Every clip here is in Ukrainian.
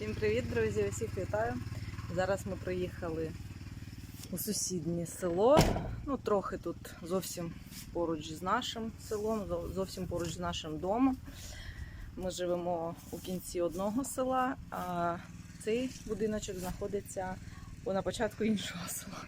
Всім привіт, друзі! Усіх вітаю. Зараз ми приїхали у сусіднє село. Ну, трохи тут зовсім поруч з нашим селом, зовсім поруч з нашим домом. Ми живемо у кінці одного села, а цей будиночок знаходиться на початку іншого села.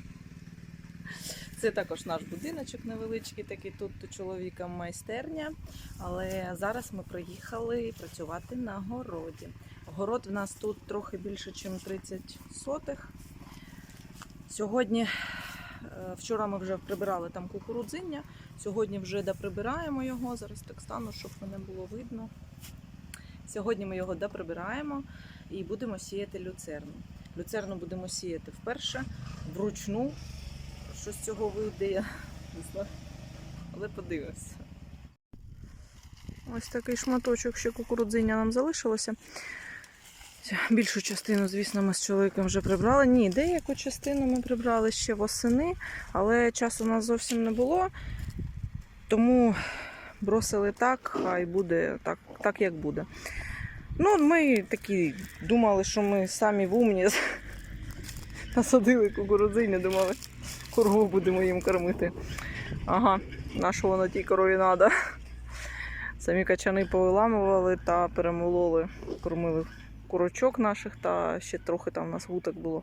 Це також наш будиночок невеличкий, такий тут у чоловіка майстерня. Але зараз ми приїхали працювати на городі. Город в нас тут трохи більше, ніж 30 сотих. Сьогодні, е, вчора ми вже прибирали там кукурудзиння, сьогодні вже доприбираємо його. Зараз так стану, щоб мене було видно. Сьогодні ми його доприбираємо і будемо сіяти люцерну. Люцерну будемо сіяти вперше, вручну. Що з цього вийде, я не знаю. Але подивимося. Ось такий шматочок ще кукурудзиння нам залишилося. Більшу частину, звісно, ми з чоловіком вже прибрали. Ні, деяку частину ми прибрали ще восени, але часу у нас зовсім не було. Тому бросили так, хай буде так, так як буде. Ну, ми такі думали, що ми самі в умні насадили кукурудзиню, думали, корову будемо їм кормити. Ага, нашого на тій корові треба. Самі качани повиламували та перемололи, кормили курочок наших, та ще трохи там у нас вуток було.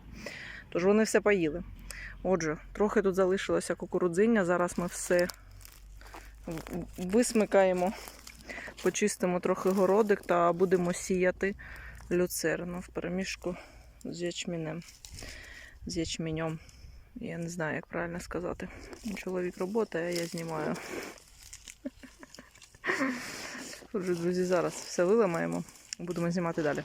Тож вони все поїли. Отже, трохи тут залишилося кукурудзиння. Зараз ми все висмикаємо, почистимо трохи городик та будемо сіяти люцерну в переміжку з ячмінем. З ячменем. Я не знаю, як правильно сказати. Чоловік робота, а я знімаю. Друзі, зараз все виламаємо. Будемо знімати далі.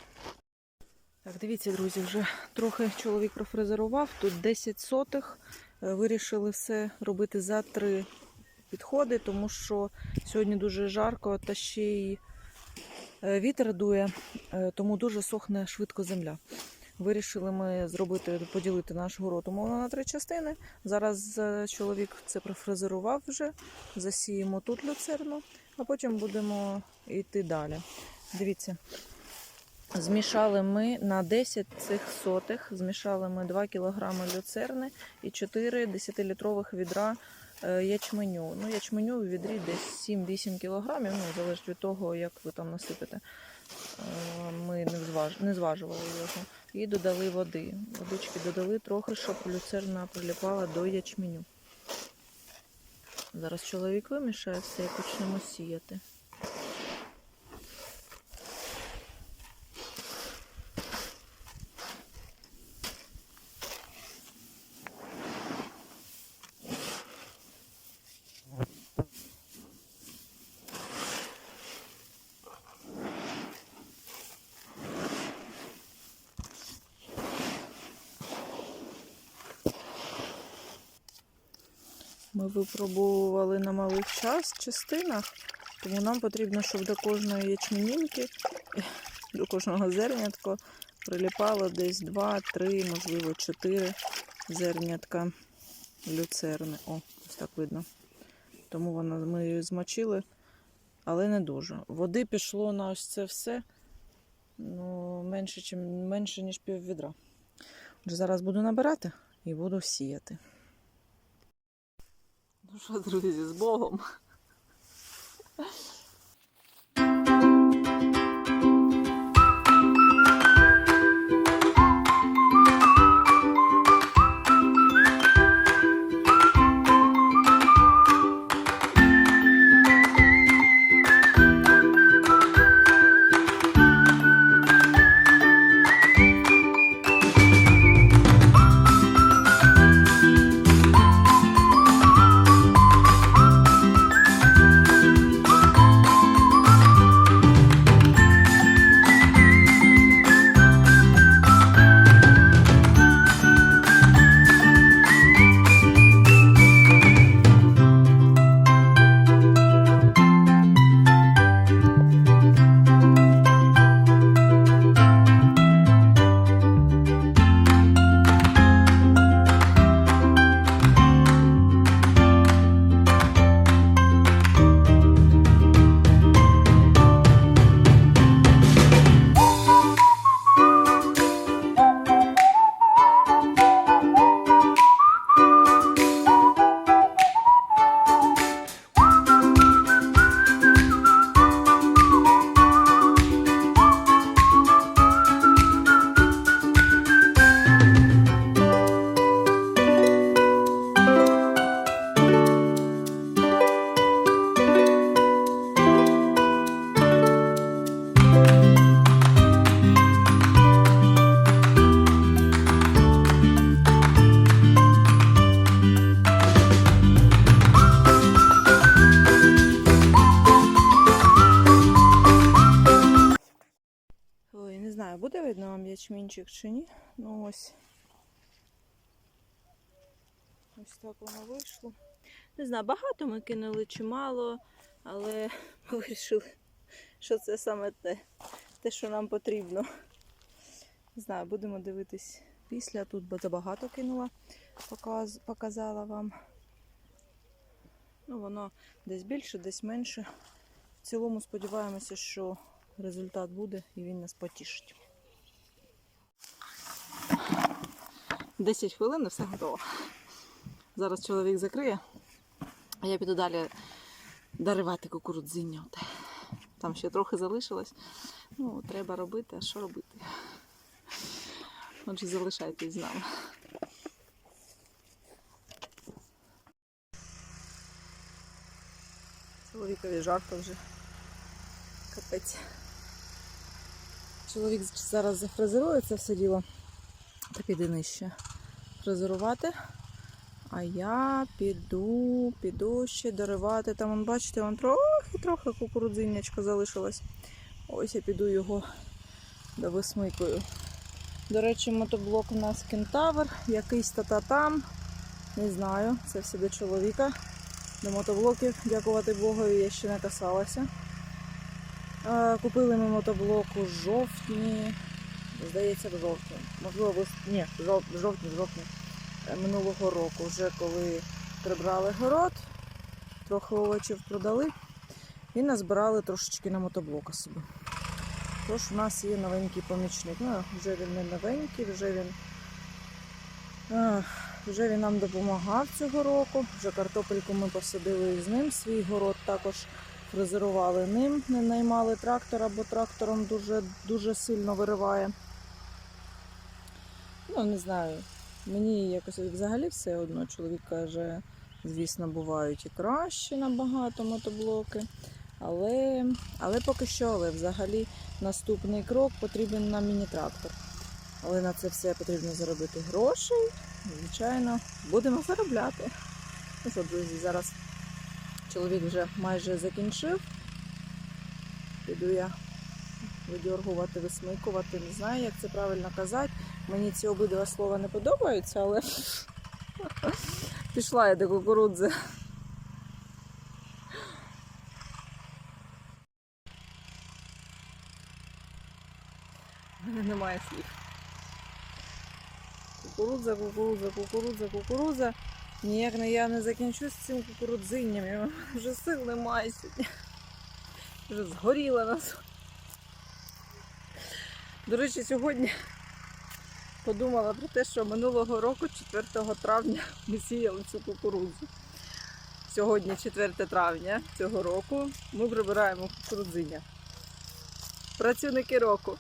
Так, дивіться, друзі, вже трохи чоловік профрезерував. Тут 10 сотих. Е, Вирішили все робити за три підходи, тому що сьогодні дуже жарко та ще й е, вітер дує, е, тому дуже сохне швидко земля. Вирішили ми зробити, поділити наш город умовно на три частини. Зараз чоловік це профрезерував вже. Засіємо тут люцерну, а потім будемо йти далі. Дивіться, змішали ми на 10 цих сотих, змішали ми 2 кг люцерни і 4 10-літрових відра е, ячменю. Ну, ячменю в відрі десь 7-8 кг, ну, залежить від того, як ви там насипете. Е, Ми не, зваж... не зважували його. І додали води. Водички додали трохи, щоб люцерна приліпала до ячменю. Зараз чоловік вимішає все і почнемо сіяти. Ми випробовували на малих час частинах, тому нам потрібно, щоб до кожної ячменінки, до кожного зернятка приліпало десь 2-3, можливо, 4 зернятка люцерни. О, ось так видно. Тому воно, ми її змочили, але не дуже. Води пішло на ось це все ну, менше, чим, менше ніж пів відра. Зараз буду набирати і буду сіяти. Ну що, друзі, з Богом. Вам чи ні. Ну ось. Ось так воно вийшло. Не знаю, багато ми кинули чи мало, але ми вирішили, що це саме те, те, що нам потрібно. Не знаю, будемо дивитись після. Тут забагато кинула, показ, показала вам. Ну, воно десь більше, десь менше. В цілому сподіваємося, що результат буде і він нас потішить. 10 хвилин і все готово. Зараз чоловік закриє, а я піду далі даривати кукурудзиння. Там ще трохи залишилось. Ну, треба робити, а що робити? Отже, залишайтесь з нами. Чоловікові жарко вже. Капець. Чоловік зараз зафрезерує це все діло та піде нижче фрезерувати. А я піду, піду ще доривати. Там, вон, бачите, вон трохи-трохи кукурудзиннячко залишилось. Ось я піду його довисмикую. До речі, мотоблок у нас кентавр, якийсь та там. Не знаю, це все до чоловіка. До мотоблоків, дякувати Богу, я ще не касалася. Е, Купили ми мотоблок у жовтні. Здається, в жовтні. Можливо, ні, в жов- в жовтні, в жовтні е, минулого року, вже коли прибрали город, трохи овочів продали і назбирали трошечки на мотоблока собі. Тож у нас є новенький помічник. Ну, вже він не новенький, вже він, е, вже він нам допомагав цього року. Вже картопельку ми посадили з ним. Свій город також фрезерували ним, не наймали трактора, бо трактором дуже, дуже сильно вириває. Ну, не знаю. Мені якось взагалі все одно. Чоловік каже, звісно, бувають і кращі набагато мотоблоки. Але, але поки що, але взагалі наступний крок потрібен нам міні-трактор. Але на це все потрібно заробити грошей. Звичайно, будемо заробляти. Ну друзі, зараз чоловік вже майже закінчив. Піду я видьоргувати, висмикувати. Не знаю, як це правильно казати. Мені ці обидва слова не подобаються, але пішла я до кукурудзи. Мене немає слів. Кукурудза, кукурудза, кукурудза, кукурудза. Ніяк не я не закінчу з цим кукурудзинням. Я вже сил немає сьогодні. Вже згоріла нас. До речі, сьогодні подумала про те, що минулого року, 4 травня, ми сіяли цю кукурудзу. Сьогодні, 4 травня цього року, ми прибираємо кукурудзиня. Працівники року.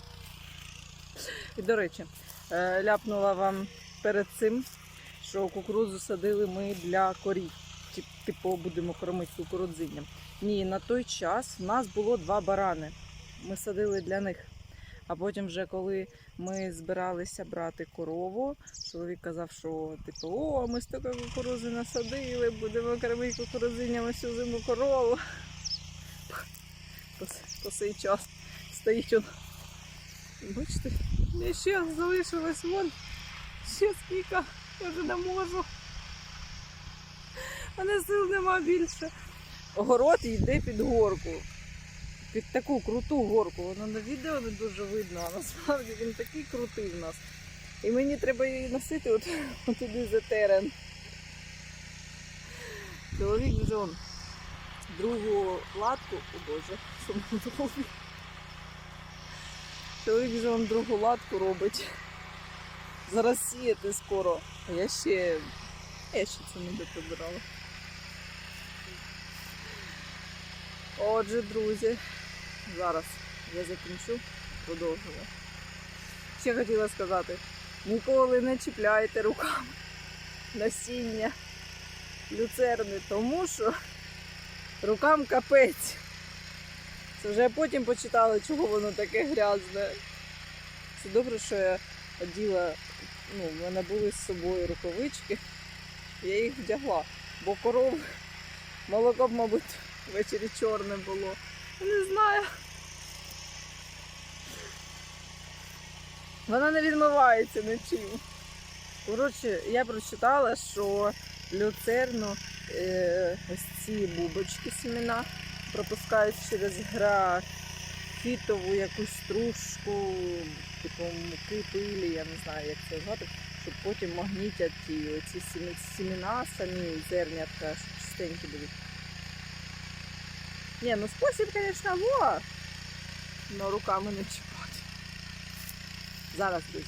І, до речі, е, ляпнула вам перед цим, що кукурудзу садили ми для корів. Типу будемо кормити кукурудзинням. Ні, на той час в нас було два барани. Ми садили для них. А потім, вже коли ми збиралися брати корову, чоловік казав, що типу, о, ми стільки кукурузи насадили, будемо кормити кукурудзиннями всю зиму корову. По, цей час стоїть он. Бачите, я ще залишилось вон. Ще скільки, я вже не можу. А не сил нема більше. Город йде під горку. Під таку круту горку. Воно на відео не дуже видно, а насправді він такий крутий в нас. І мені треба її носити от, от туди за терен. Чоловік вже он другу латку, о Боже, зробив. Чоловік вже он другу латку робить. Зараз сіяти скоро. Я ще. Я ще це не доприбирала. Отже, друзі, зараз я закінчу, продовжую. Ще хотіла сказати, ніколи не чіпляйте руками насіння люцерни, тому що рукам капець. Це вже потім почитала, чого воно таке грязне. Це добре, що я оділа, ну, в мене були з собою рукавички, я їх вдягла, бо коров молоко б, мабуть, ввечері чорне було. Не знаю. Вона не відмивається нічим. Коротше, я прочитала, що люцерну е, ось ці бубочки сімена пропускають через графітову якусь стружку, типу муки, пилі, я не знаю, як це звати, щоб потім магнітять ті оці сіме- сімена, самі зернятка, щоб чистенькі будуть. Ні, ну спосіб, звісно, во, но руками не чіпати. Зараз, друзі.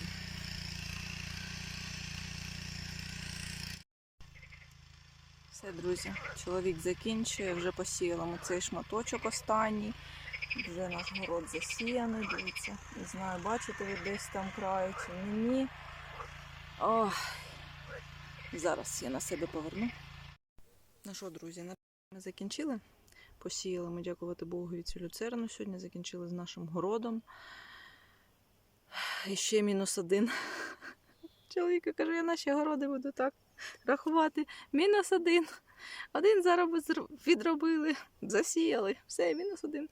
Все, друзі, чоловік закінчує, вже посіяла ми цей шматочок останній. Вже наш город засіяний, дивіться. Не знаю, бачите ви десь там краю чи ні. Ох. Зараз я на себе поверну. Ну що, друзі, ми закінчили. Посіяли ми, дякувати Богу, цю люцерну сьогодні. Закінчили з нашим городом. І ще мінус один. Чоловік каже, я наші городи буду так рахувати. Мінус один. Один зр- відробили, засіяли. Все, мінус один.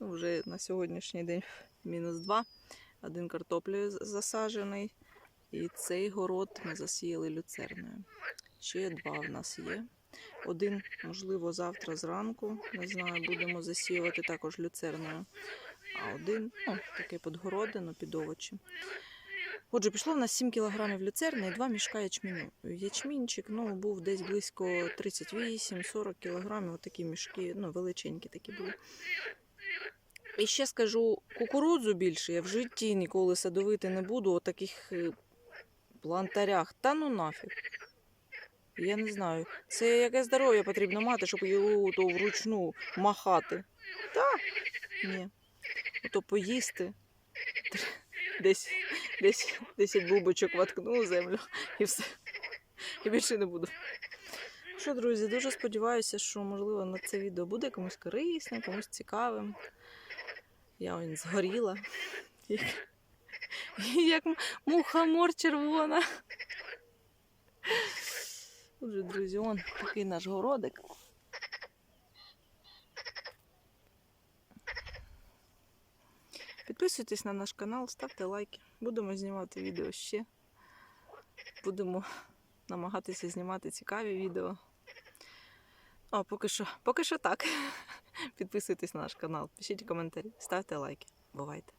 Ну, вже на сьогоднішній день мінус два. Один картоплею засаджений. І цей город ми засіяли люцерною. Ще два в нас є. Один, можливо, завтра зранку. Не знаю, будемо засіювати також люцерною. А один, ну, таке під городину, під овочі. Отже, пішло в нас 7 кг люцерни і 2 мішка ячменю. Ячмінчик ну, був десь близько 38-40 кг, отакі мішки, ну, величенькі такі були. І ще скажу, кукурудзу більше я в житті ніколи садовити не буду у таких е, плантарях. Та ну нафіг. Я не знаю. Це яке здоров'я потрібно мати, щоб його то вручну махати. Та ні. Ото поїсти. Десь, десь 10 бубочок воткну у землю і все. І більше не буду. Що, друзі, дуже сподіваюся, що можливо на це відео буде комусь корисним, комусь цікавим. Я ось згоріла. Як, як мухомор червона. Отже, друзі, он такий наш городик. Підписуйтесь на наш канал, ставте лайки. Будемо знімати відео ще. Будемо намагатися знімати цікаві відео. А поки що, поки що так. Підписуйтесь на наш канал, пишіть коментарі, ставте лайки. Бувайте!